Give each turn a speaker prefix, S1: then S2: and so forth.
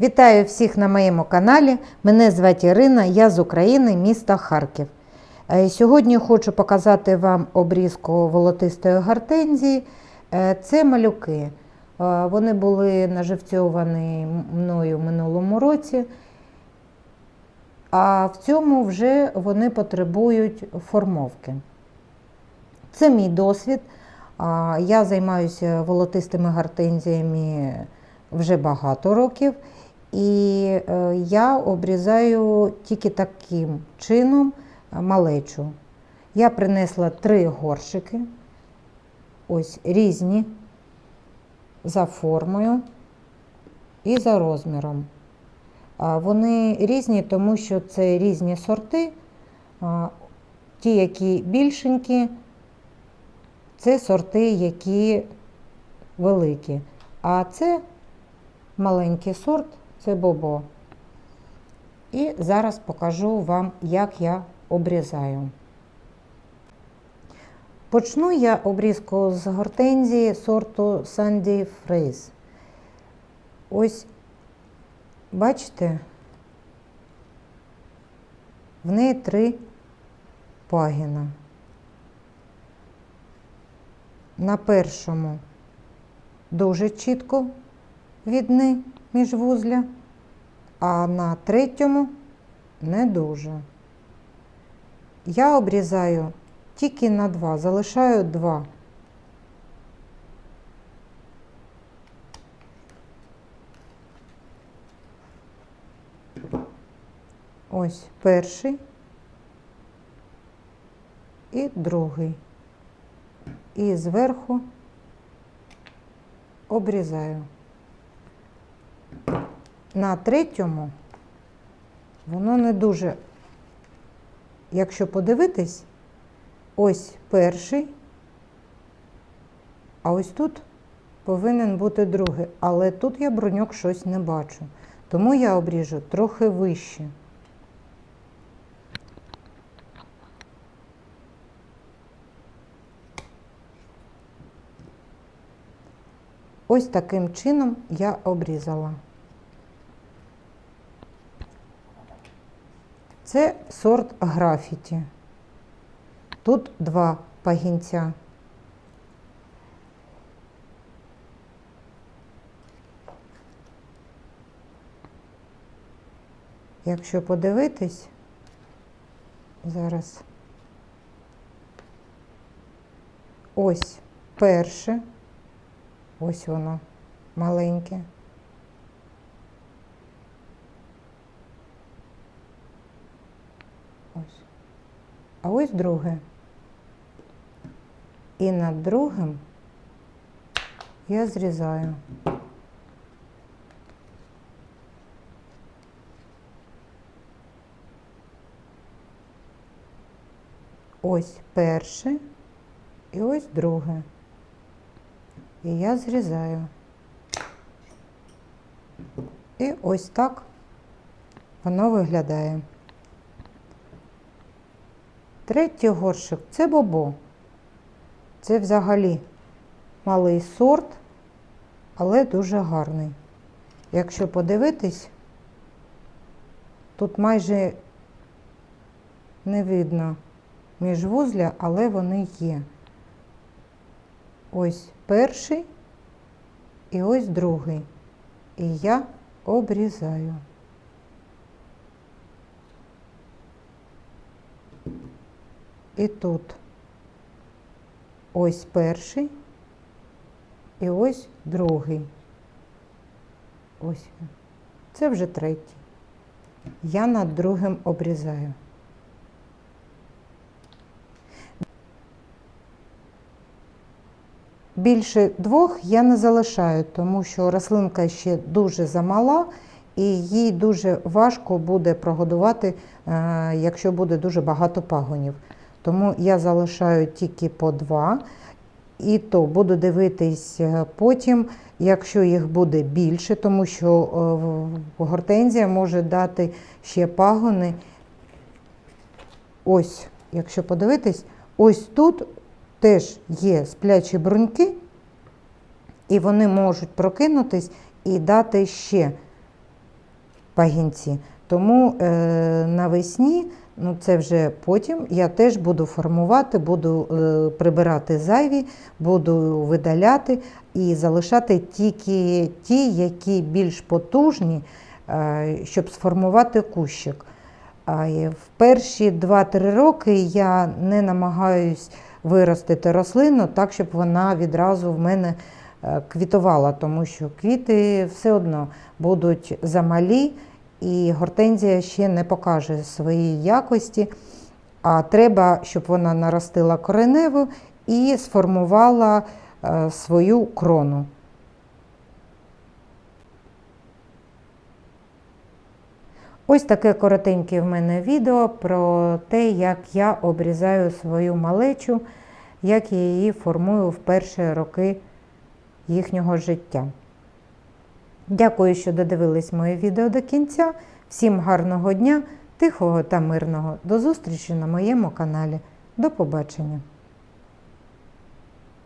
S1: Вітаю всіх на моєму каналі. Мене звати Ірина, я з України, міста Харків. Е, Сьогодні хочу показати вам обрізку волотистої гортензії. Е, Це малюки. Е, Вони були наживцьовані мною в минулому році, а в цьому вже вони потребують формовки. Це мій досвід. Я займаюся волотистими гортензіями вже багато років, і е, я обрізаю тільки таким чином е, малечу. Я принесла три горшики, ось різні за формою і за розміром. Вони різні, тому що це різні сорти. Ті, які більшенькі, це сорти, які великі. А це маленький сорт, це бобо. І зараз покажу вам, як я обрізаю. Почну я обрізку з гортензії сорту Sandy Freeze. Ось, бачите, в неї три пагіна. На першому дуже чітко видні міжвузля, а на третьому не дуже. Я обрізаю тільки на два, залишаю два. Ось перший і другий. І зверху обрізаю. На третьому воно не дуже, якщо подивитись, ось перший, а ось тут повинен бути другий. Але тут я броньок щось не бачу. Тому я обріжу трохи вище. Ось таким чином я обрізала. Це сорт графіті. Тут два пагінця. Якщо подивитись, зараз ось перше. Ось воно маленьке. А ось друге. І над другим я зрізаю. Ось перше і ось друге. І я зрізаю. І ось так воно виглядає. Третій горшик це бобо. Це взагалі малий сорт, але дуже гарний. Якщо подивитись, тут майже не видно міжвузля, але вони є. Ось перший і ось другий. І я обрізаю. І тут ось перший і ось другий. Ось. Це вже третій. Я над другим обрізаю. Більше двох я не залишаю, тому що рослинка ще дуже замала і їй дуже важко буде прогодувати, е, якщо буде дуже багато пагонів. Тому я залишаю тільки по два. І то буду дивитись е, потім, якщо їх буде більше, тому що е, гортензія може дати ще пагони. Ось, якщо подивитись, ось тут теж є сплячі бруньки, і вони можуть прокинутись і дати ще пагінці. Тому е, навесні, ну це вже потім, я теж буду формувати, буду е, прибирати зайві, буду видаляти і залишати тільки ті, які більш потужні, е, щоб сформувати кущик. В перші 2-3 роки я не намагаюсь виростити рослину так, щоб вона відразу в мене квітувала, тому що квіти все одно будуть замалі, і гортензія ще не покаже свої якості. А треба, щоб вона наростила кореневу і сформувала е, свою крону. Ось таке коротеньке в мене відео про те, як я обрізаю свою малечу, як я її формую в перші роки їхнього життя. Дякую, що додивились моє відео до кінця. Всім гарного дня, тихого та мирного. До зустрічі на моєму каналі. До побачення!